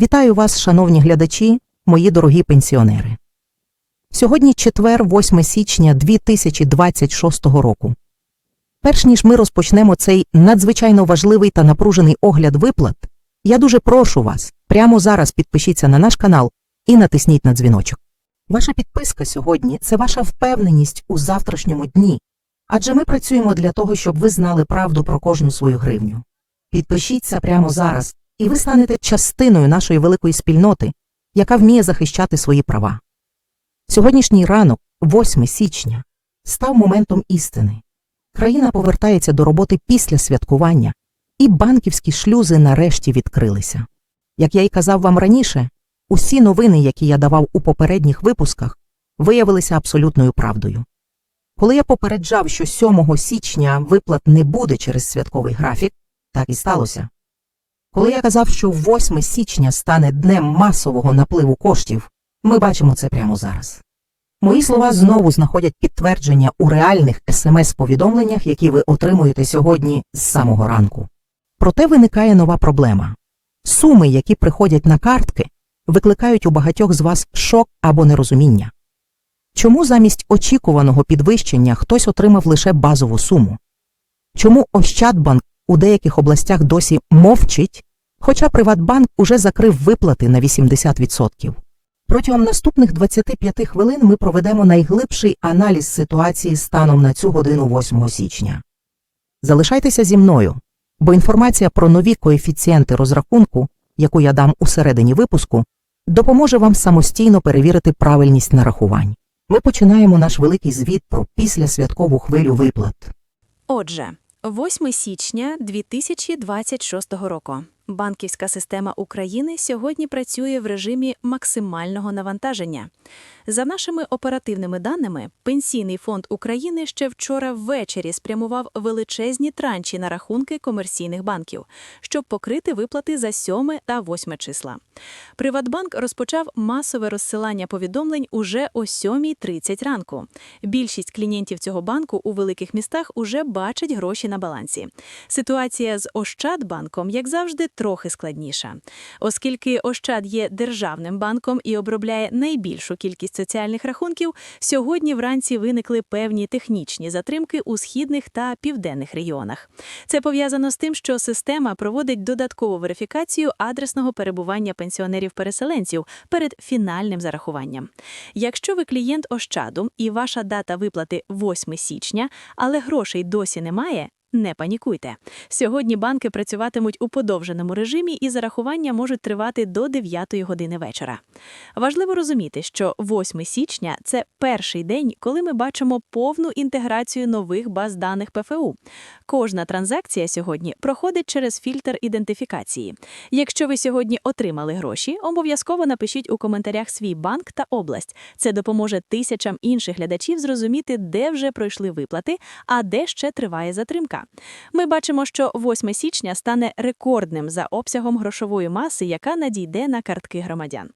Вітаю вас, шановні глядачі, мої дорогі пенсіонери. Сьогодні четвер, 8 січня 2026 року. Перш ніж ми розпочнемо цей надзвичайно важливий та напружений огляд виплат, я дуже прошу вас прямо зараз підпишіться на наш канал і натисніть на дзвіночок. Ваша підписка сьогодні це ваша впевненість у завтрашньому дні, адже ми працюємо для того, щоб ви знали правду про кожну свою гривню. Підпишіться прямо зараз, і ви станете частиною нашої великої спільноти, яка вміє захищати свої права. Сьогоднішній ранок, 8 січня, став моментом істини. Країна повертається до роботи після святкування, і банківські шлюзи нарешті відкрилися. Як я й казав вам раніше, усі новини, які я давав у попередніх випусках, виявилися абсолютною правдою. Коли я попереджав, що 7 січня виплат не буде через святковий графік, так і сталося. Коли я казав, що 8 січня стане днем масового напливу коштів, ми бачимо це прямо зараз. Мої слова знову знаходять підтвердження у реальних смс-повідомленнях, які ви отримуєте сьогодні з самого ранку. Проте виникає нова проблема. Суми, які приходять на картки, викликають у багатьох з вас шок або нерозуміння. Чому замість очікуваного підвищення хтось отримав лише базову суму? Чому Ощадбанк у деяких областях досі мовчить, хоча Приватбанк уже закрив виплати на 80%? Протягом наступних 25 хвилин ми проведемо найглибший аналіз ситуації станом на цю годину 8 січня. Залишайтеся зі мною, бо інформація про нові коефіцієнти розрахунку, яку я дам у середині випуску, допоможе вам самостійно перевірити правильність нарахувань. Ми починаємо наш великий звіт про післясвяткову хвилю виплат. Отже, 8 січня 2026 року. Банківська система України сьогодні працює в режимі максимального навантаження. За нашими оперативними даними, Пенсійний фонд України ще вчора ввечері спрямував величезні транші на рахунки комерційних банків, щоб покрити виплати за 7 та 8 числа. Приватбанк розпочав масове розсилання повідомлень уже о 7.30 ранку. Більшість клієнтів цього банку у великих містах уже бачать гроші на балансі. Ситуація з Ощадбанком, як завжди, трохи складніша. Оскільки Ощад є державним банком і обробляє найбільшу кількість соціальних рахунків, сьогодні вранці виникли певні технічні затримки у східних та південних регіонах. Це пов'язано з тим, що система проводить додаткову верифікацію адресного перебування пенсіонерів-переселенців перед фінальним зарахуванням. Якщо ви клієнт Ощаду і ваша дата виплати 8 січня, але грошей досі немає, не панікуйте. Сьогодні банки працюватимуть у подовженому режимі і зарахування можуть тривати до 9 години вечора. Важливо розуміти, що 8 січня – це перший день, коли ми бачимо повну інтеграцію нових баз даних ПФУ. Кожна транзакція сьогодні проходить через фільтр ідентифікації. Якщо ви сьогодні отримали гроші, обов'язково напишіть у коментарях свій банк та область. Це допоможе тисячам інших глядачів зрозуміти, де вже пройшли виплати, а де ще триває затримка. Ми бачимо, що 8 січня стане рекордним за обсягом грошової маси, яка надійде на картки громадян.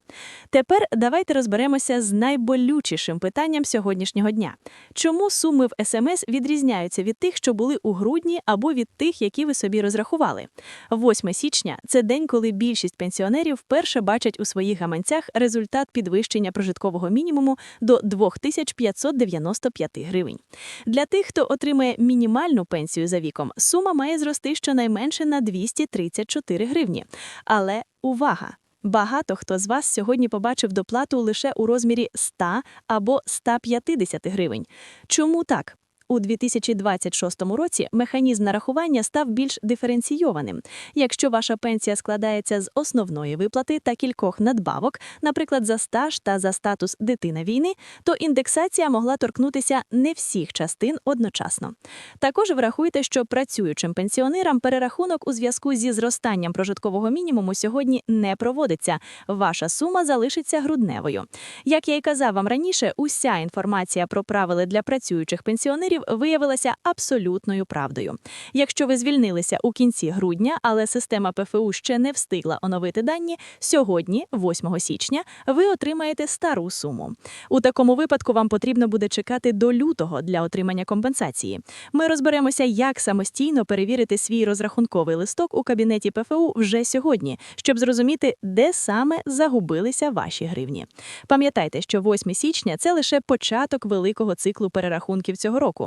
Тепер давайте розберемося з найболючішим питанням сьогоднішнього дня. Чому суми в СМС відрізняються від тих, що були у грудні, або від тих, які ви собі розрахували? 8 січня це день, коли більшість пенсіонерів вперше бачать у своїх гаманцях результат підвищення прожиткового мінімуму до 2595 гривень. Для тих, хто отримає мінімальну пенсію за віком, сума має зрости щонайменше на 234 гривні. Але увага! Багато хто з вас сьогодні побачив доплату лише у розмірі 100 або 150 гривень. Чому так? У 2026 році механізм нарахування став більш диференційованим. Якщо ваша пенсія складається з основної виплати та кількох надбавок, наприклад, за стаж та за статус дитина війни, то індексація могла торкнутися не всіх частин одночасно. Також врахуйте, що працюючим пенсіонерам перерахунок у зв'язку зі зростанням прожиткового мінімуму сьогодні не проводиться. Ваша сума залишиться грудневою. Як я й казав вам раніше, уся інформація про правила для працюючих пенсіонерів пенсіонерів виявилася абсолютною правдою. Якщо ви звільнилися у кінці грудня, але система ПФУ ще не встигла оновити дані, сьогодні, 8 січня, ви отримаєте стару суму. У такому випадку вам потрібно буде чекати до лютого для отримання компенсації. Ми розберемося, як самостійно перевірити свій розрахунковий листок у кабінеті ПФУ вже сьогодні, щоб зрозуміти, де саме загубилися ваші гривні. Пам'ятайте, що 8 січня це лише початок великого циклу перерахунків цього року.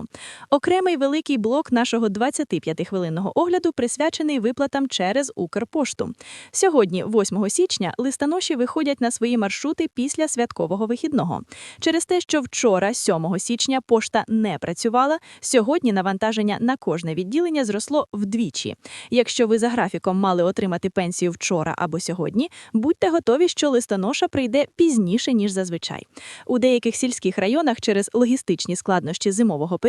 Окремий великий блок нашого 25-хвилинного огляду присвячений виплатам через Укрпошту. Сьогодні, 8 січня, листоноші виходять на свої маршрути після святкового вихідного. Через те, що вчора, 7 січня, пошта не працювала, сьогодні навантаження на кожне відділення зросло вдвічі. Якщо ви за графіком мали отримати пенсію вчора або сьогодні, будьте готові, що листоноша прийде пізніше, ніж зазвичай. У деяких сільських районах через логістичні складнощі зимового періоду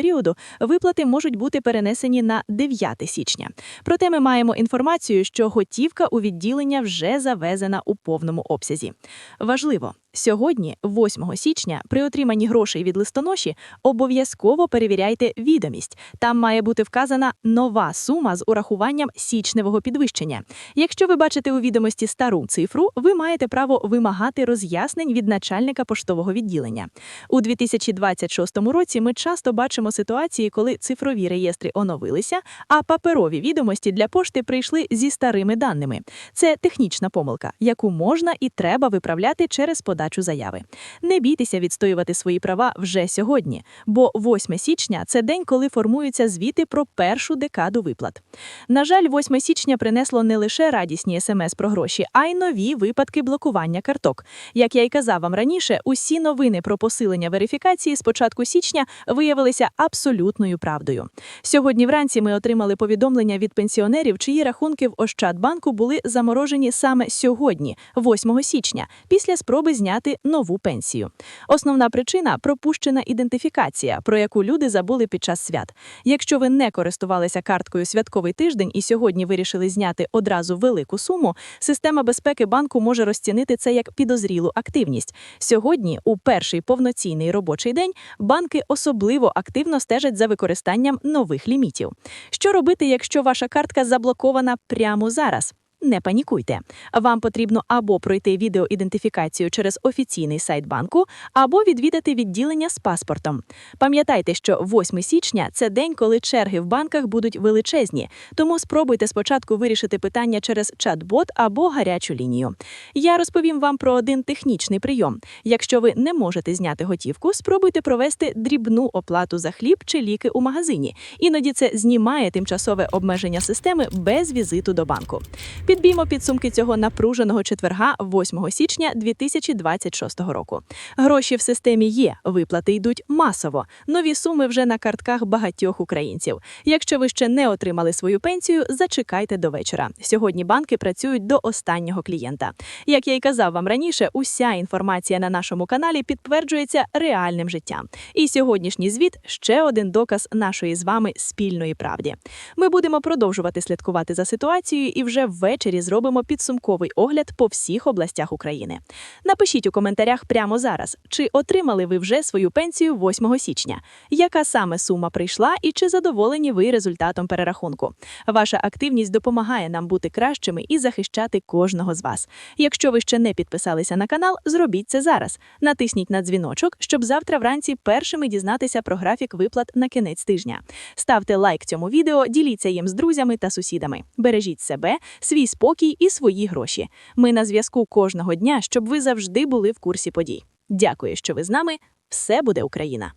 виплати можуть бути перенесені на 9 січня. Проте ми маємо інформацію, що готівка у відділення вже завезена у повному обсязі. Важливо, сьогодні, 8 січня, при отриманні грошей від листоноші, обов'язково перевіряйте відомість. Там має бути вказана нова сума з урахуванням січневого підвищення. Якщо ви бачите у відомості стару цифру, ви маєте право вимагати роз'яснень від начальника поштового відділення. У 2026 році ми часто бачимо ситуації, коли цифрові реєстри оновилися, а паперові відомості для пошти прийшли зі старими даними. Це технічна помилка, яку можна і треба виправляти через подачу заяви. Не бійтеся відстоювати свої права вже сьогодні, бо 8 січня це день, коли формуються звіти про першу декаду виплат. На жаль, 8 січня принесло не лише радісні смс про гроші, а й нові випадки блокування карток. Як я й казав вам раніше, усі новини про посилення верифікації з початку січня виявилися абсолютною правдою. Сьогодні вранці ми отримали повідомлення від пенсіонерів, чиї рахунки в Ощадбанку були заморожені саме сьогодні, 8 січня, після спроби зняти нову пенсію. Основна причина пропущена ідентифікація, про яку люди забули під час свят. Якщо ви не користувалися карткою святковий тиждень і сьогодні вирішили зняти одразу велику суму, система безпеки банку може розцінити це як підозрілу активність. Сьогодні, у перший повноцінний робочий день, банки особливо активно стежать за використанням нових лімітів. Що робити, якщо ваша картка заблокована прямо зараз? Не панікуйте. Вам потрібно або пройти відеоідентифікацію через офіційний сайт банку, або відвідати відділення з паспортом. Пам'ятайте, що 8 січня це день, коли черги в банках будуть величезні, тому спробуйте спочатку вирішити питання через чат-бот або гарячу лінію. Я розповім вам про один технічний прийом. Якщо ви не можете зняти готівку, спробуйте провести дрібну оплату за хліб чи ліки у магазині. Іноді це знімає тимчасове обмеження системи без візиту до банку. Підбіймо підсумки цього напруженого четверга 8 січня 2026 року. Гроші в системі є, виплати йдуть масово. Нові суми вже на картках багатьох українців. Якщо ви ще не отримали свою пенсію, зачекайте до вечора. Сьогодні банки працюють до останнього клієнта. Як я й казав вам раніше, уся інформація на нашому каналі підтверджується реальним життям. І сьогоднішній звіт ще один доказ нашої з вами спільної правди. Ми будемо продовжувати слідкувати за ситуацією і вже ввечері зробимо підсумковий огляд по всіх областях України. Напишіть у коментарях прямо зараз, чи отримали ви вже свою пенсію 8 січня, яка саме сума прийшла і чи задоволені ви результатом перерахунку. Ваша активність допомагає нам бути кращими і захищати кожного з вас. Якщо ви ще не підписалися на канал, зробіть це зараз. Натисніть на дзвіночок, щоб завтра вранці першими дізнатися про графік виплат на кінець тижня. Ставте лайк цьому відео, діліться їм з друзями та сусідами. Бережіть себе, свій спокій і свої гроші. Ми на зв'язку кожного дня, щоб ви завжди були в курсі подій. Дякую, що ви з нами. Все буде Україна!